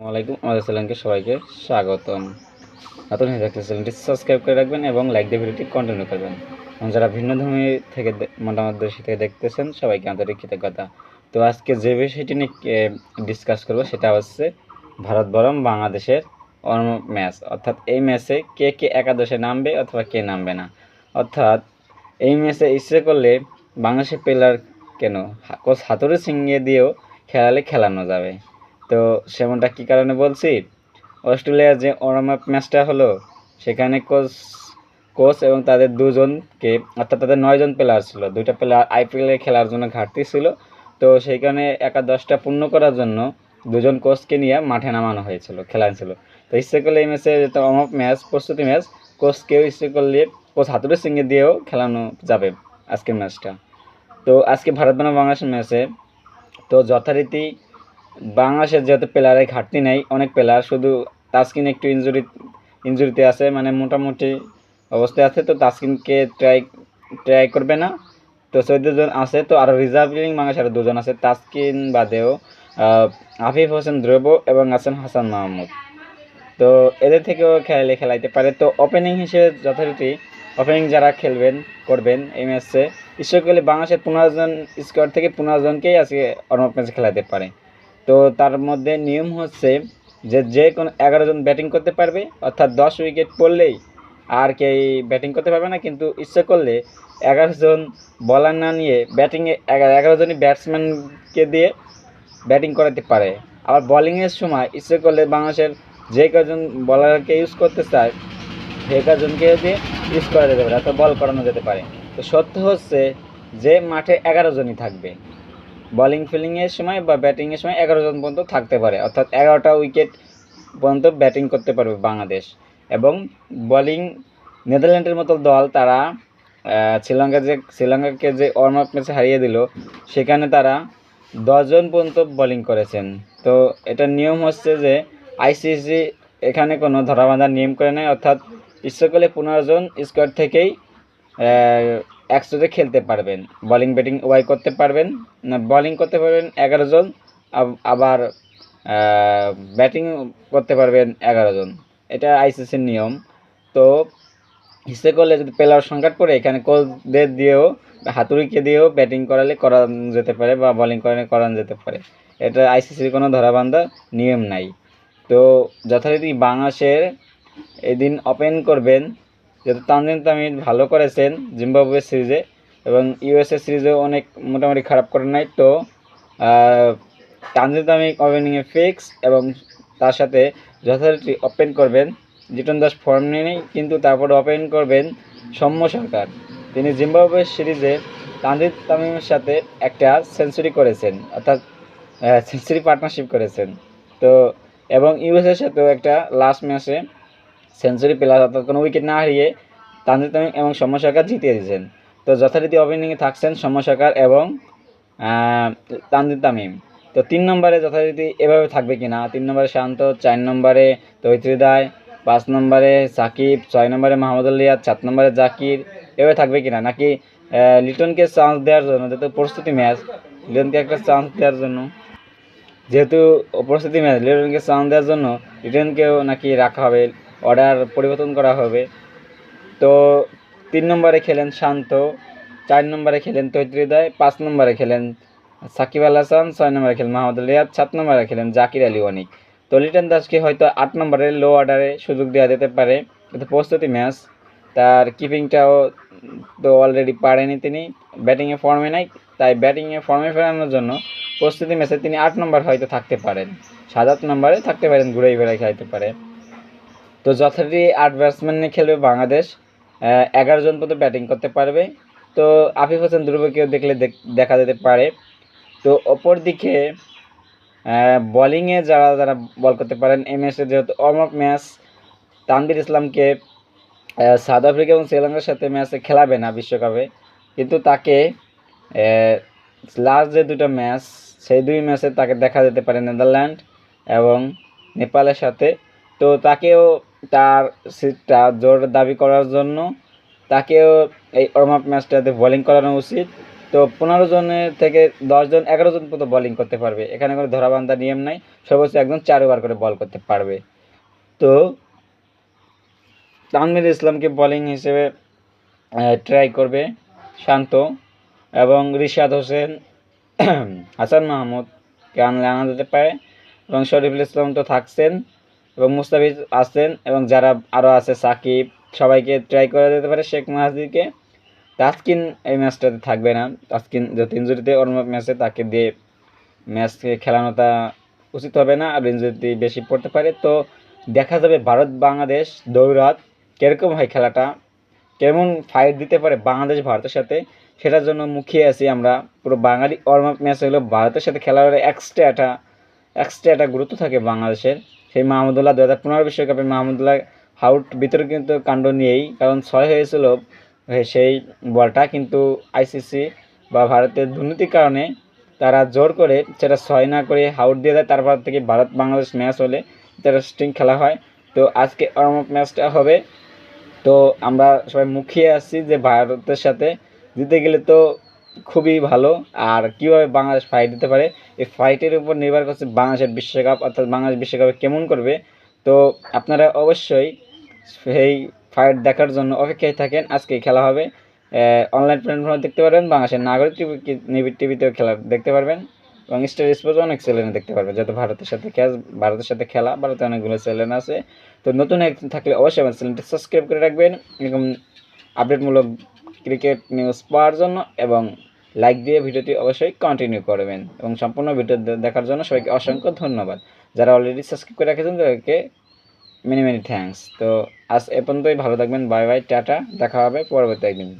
আসসালামাইকুম আমাদের চ্যানেলকে সবাইকে স্বাগতম। নতুন হয়ে থাকলে চ্যানেলটি সাবস্ক্রাইব করে রাখবেন এবং লাইক দিয়ে ভিডিওটি কন্টিনিউ করবেন। এবং যারা ভিন্ন ধর্মী থেকে দে- মতামত দেশি থেকে দেখতেছেন, সবাইকে আন্তরিক কৃতজ্ঞতা। তো আজকে যে বিষয়টি নিয়ে ডিসকাস করব, সেটা হচ্ছে ভারত বরং বাংলাদেশের ম্যাচ অর্থাৎ এই ম্যাচে কে কে একাদশে নামবে অথবা কে নামবে না? অর্থাৎ এই ম্যাচে ইচ্ছে করলে বাংলাদেশের প্লেয়ার কেন? কোচ হাতুড়ি সিংয়ে দিয়েও খেলালে খেলানো যাবে। তো সেমনটা কী কারণে বলছি? অস্ট্রেলিয়ার যে ওরামাপ ম্যাচটা হলো, সেখানে কোচ কোচ এবং তাদের দুজনকে, অর্থাৎ তাদের নয়জন প্লেয়ার ছিল। দুইটা প্লেয়ার আইপিএলে খেলার জন্য ঘাটতি ছিল। তো সেইখানে একাদশটা পূর্ণ করার জন্য দুজন কোচকে নিয়ে মাঠে নামানো হয়েছিল খেলাচ্ছিল তো ইচ্ছে করলে এই ম্যাচে যেহেতু অমপ ম্যাচ প্রস্তুতি ম্যাচ কোচকেও ইচ্ছে করলে কোচ হাতুড়ি সিংয়ে দিয়েও খেলানো যাবে আজকের ম্যাচটা তো আজকে ভারত বনাম বাংলাদেশের ম্যাচে তো যথারীতি বাংলাদেশের যেহেতু প্লেয়ারের ঘাটতি নেই, অনেক প্লেয়ার শুধু তাসকিন একটু ইনজুরি ইনজুরিতে আছে মানে মোটামুটি অবস্থায় আছে, তো তাসকিনকে ট্রাই ট্রাই করবে না। তো চৌদ্দ জন আছে, তো আরও রিজার্ভিং বাংলাদেশ আরও দুজন আছে তাসকিন বাদেও আফিফ হোসেন ধ্রুব এবং আছেন হাসান মাহমুদ। তো এদের থেকেও খেলালে খেলাইতে পারে। তো ওপেনিং হিসেবে যথারীতি ওপেনিং যারা খেলবেন, করবেন এই ম্যাচে ঈশ্বর করলে বাংলাদেশের পনেরো জন স্কোয়াড থেকে পনেরো জনকেই আজকে অন্য ম্যাচে খেলাতে পারে। তো তার মধ্যে নিয়ম হচ্ছে যে যে কোনো এগারো জন ব্যাটিং করতে পারবে, অর্থাৎ দশ উইকেট পড়লেই আর কে ব্যাটিং করতে পারবে না, কিন্তু ইচ্ছে করলে এগারো জন বলার না নিয়ে ব্যাটিংয়ে এগারো জনই ব্যাটসম্যানকে দিয়ে ব্যাটিং করাতে পারে। আবার বলিংয়ের সময় ইচ্ছে করলে বাংলাদেশের যে কজন বলারকে ইউজ করতে চায় সেই কজনকে দিয়ে ইউজ করা যেতে পারে, অর্থাৎ বল করানো যেতে পারে। তো সত্য হচ্ছে যে মাঠে এগারো জনই থাকবে। বলিং ফিল্ডিংয়ের সময় বা ব্যাটিংয়ের সময় এগারো জন পর্যন্ত থাকতে পারে। অর্থাৎ এগারোটা উইকেট পর্যন্ত ব্যাটিং করতে পারবে বাংলাদেশ। এবং বোলিং নেদারল্যান্ডের মতো দল, তারা শ্রীলঙ্কা যে, শ্রীলঙ্কাকে যে ওয়ার্ম আপ ম্যাচে হারিয়ে দিল, সেখানে তারা দশজন পর্যন্ত বোলিং করেছেন। তো এটার নিয়ম হচ্ছে যে আইসিসি এখানে কোনো ধরাবাঁধার নিয়ম করে নেয়। অর্থাৎ ইচ্ছে পনেরো জন স্কোয়াড থেকেই একসাথে খেলতে পারবেন। বোলিং ব্যাটিং উভয় করতে পারবেন। না বোলিং করতে পারবেন এগারো জন, আব- আবার ব্যাটিং করতে পারবেন এগারো জন। এটা আইসিসির নিয়ম। তো হিসেবে করলে যদি প্লেয়ার সংকট পড়ে, এখানে কোচদের দিয়েও, হাতুড়িকে দিয়েও ব্যাটিং করালে করানো যেতে পারে বা বোলিং করালে করানো যেতে পারে। এটা আইসিসির কোনো ধরাবান্ধা নিয়ম নাই। তো, যথারীতি বাংলাদেশের এদিন ওপেন করবেন। যেহেতু তানজিম তামিম ভালো করেছেন জিম্বাবুয়ে সিরিজে এবং ইউএসএ সিরিজেও অনেক মোটামুটি খারাপ করে নাই। তো আহ, তানজিম তামিম ওপেনিংয়ে ফিক্স এবং তার সাথে যথারীতি ওপেন করবেন। জিটন দাস ফর্ম নেই কিন্তু তারপরে ওপেন করবেন সৌম্য সরকার। তিনি জিম্বাবুয়ে সিরিজে তানজিদ তামিমের সাথে একটা সেঞ্চুরি করেছেন অর্থাৎ সেঞ্চুরি পার্টনারশিপ করেছেন। তো এবং ইউএসের সাথেও একটা লাস্ট ম্যাচে সেঞ্চুরি প্লাস অর্থাৎ কোনো উইকেট না হারিয়ে তানজিদ তামিম এবং সৌম্য সরকার জিতিয়ে দিয়েছেন। তো যথারীতি ওপেনিংয়ে থাকছেন সৌম্য সরকার এবং তানজিদ তামিম। তো তিন নম্বরে যথারীতি এভাবে থাকবে কিনা? তিন নম্বরে শান্ত, চার নম্বরে তৈত্রী দায় পাঁচ নম্বরে সাকিব, ছয় নম্বরে মাহমুদ আলিয়াদ সাত নম্বরে জাকির। এভাবে থাকবে কিনা? নাকি লিটনকে চান্স দেওয়ার জন্য, যেহেতু প্রস্তুতি ম্যাচ লিটনকে একটা চান্স দেওয়ার জন্য, যেহেতু প্রস্তুতি ম্যাচ লিটনকে চান্স দেওয়ার জন্য লিটনকেও নাকি রাখা হবে। অর্ডার পরিবর্তন করা হবে। তো তিন নম্বরে খেলেন শান্ত, চার নম্বরে খেলেন তৈত্রীদয় পাঁচ নম্বরে খেলেন সাকিব আল হাসান, ছয় নম্বরে খেলেন মাহমুদ রিয়াদ, সাত নম্বরে খেলেন জাকির আলী অনিক। তো লিটন দাসকে হয়তো আট নম্বরে লো অর্ডারে সুযোগ দেওয়া যেতে পারে। কিন্তু প্রস্তুতি ম্যাচ। তার কিপিংটাও তো অলরেডি পারেনি তিনি। ব্যাটিংয়ে ফর্মে নাই। তাই ব্যাটিংয়ে ফর্মে ফেরানোর জন্য প্রস্তুতি ম্যাচে তিনি আট নম্বর হয়তো থাকতে পারেন। সাত আট নম্বরে থাকতে পারেন ঘুরে বেড়াই খাইতে পারে। তো যথারীতি আট ব্যাটসম্যান নিয়ে খেলবে বাংলাদেশ এগারো জন পর্যন্ত ব্যাটিং করতে পারবে। তো আফিফ হোসেন ধ্রুবকেও দেখলে দেখ- যেতে পারে। তো অপর দিকে বোলিংয়ে যারা যারা বল করতে পারেন এই ম্যাচে যেহেতু অমক ম্যাচ তানবির ইসলামকে সাউথ আফ্রিকা এবং শ্রীলঙ্কার সাথে ম্যাচে খেলাবে না বিশ্বকাপে। কিন্তু তাকে লাস্ট যে দুটো ম্যাচ সেই দুই ম্যাচে তাকে দেখা যেতে পারে নেদারল্যান্ড এবং নেপালের সাথে। তো তাকেও তার সিটটা জোর দাবি করার জন্য তাকেও এই ওয়ার্ম আপ ম্যাচটাতে বোলিং করানো উচিত। তো পনেরো জনের থেকে দশজন এগারো জন পর্যন্ত বোলিং করতে পারবে। এখানে কোনো ধরাবান্ধা নিয়ম নাই, সর্বোচ্চ একজন চার ওভার করে বল করতে পারবে। তো তানমির ইসলামকে বোলিং হিসেবে ট্রাই করবে শান্ত এবং রিশাদ হোসেন, হাসান মাহমুদকে আনলে আনা যেতে পারে। এবং শরীফুল ইসলাম তো থাকছেন। এবং মুস্তাফিজ আছেন এবং যারা আরও আছে, সাকিব, সবাইকে ট্রাই করা যেতে পারে শেখ মাহাদিকে। তাসকিন এই ম্যাচটাতে থাকবে না। তাসকিন যত ইঞ্জুরিতে ওর ম্যাচে তাকে দিয়ে ম্যাচকে খেলানোটা উচিত হবে না, আর ইঞ্জুরি বেশি পড়তে পারে। তো দেখা যাবে ভারত বাংলাদেশ দৌড়াত কীরকম হয় খেলাটা? কেমন ফাইট দিতে পারে বাংলাদেশ ভারতের সাথে? সেটার জন্য মুখিয়ে আছি আমরা। পুরো বাঙালি ওয়ার্ম আপ ম্যাচ হলো ভারতের সাথে খেলার এক্সট্রা একটা এক্সট্রা একটা গুরুত্ব থাকে বাংলাদেশের। সেই মাহমুদুল্লাহ দু হাজার পনেরো বিশ্বকাপে মাহমুদুল্লাহ আউট বিতর্কিত কাণ্ড নিয়েই, কারণ ছয় হয়েছিল সেই বলটা, কিন্তু আইসিসি বা ভারতের দুর্নীতির কারণে তারা জোর করে সেটা ছয় না করে হাউট দিয়ে দেয়, তারপর থেকে ভারত বাংলাদেশ ম্যাচ হলে ইন্টারেস্টিং খেলা হয়। তো আজকে ওয়ার্ম আপ ম্যাচটা হবে। তো আমরা সবাই মুখিয়ে আসছি যে ভারতের সাথে জিতে গেলে তো খুবই ভালো। আর কীভাবে বাংলাদেশ ফাইট দিতে পারে, এই ফাইটের উপর নির্ভর করছে বাংলাদেশের বিশ্বকাপ, অর্থাৎ বাংলাদেশ বিশ্বকাপে কেমন করবে। তো আপনারা অবশ্যই সেই ফাইট দেখার জন্য অপেক্ষায় থাকেন। আজকেই খেলা হবে। অনলাইন প্ল্যাটফর্মে দেখতে পারবেন, বাংলাদেশের নাগরিক টিভি টিভিতেও খেলা দেখতে পারবেন। এবং স্টার স্পোর্টস অনেক চ্যানেলে দেখতে পারবেন, যত ভারতের সাথে খেলা ভারতের সাথে খেলা, ভারতে অনেকগুলো চ্যানেল আছে। তো নতুন একজন থাকলে অবশ্যই আমার চ্যানেলটি সাবস্ক্রাইব করে রাখবেন। এরকম আপডেটমূলক ক্রিকেট নিউজ পাওয়ার জন্য এবং লাইক দিয়ে ভিডিওটি অবশ্যই কন্টিনিউ করবেন এবং সম্পূর্ণ ভিডিও দেখার জন্য সবাইকে অসংখ্য ধন্যবাদ। যারা অলরেডি সাবস্ক্রাইব করে রেখেছেন তাদেরকে মেনি মেনি থ্যাংকস তো আজ এ পর্যন্তই, ভালো থাকবেন বাই বাই টাটা, দেখা হবে পরবর্তী একদিন।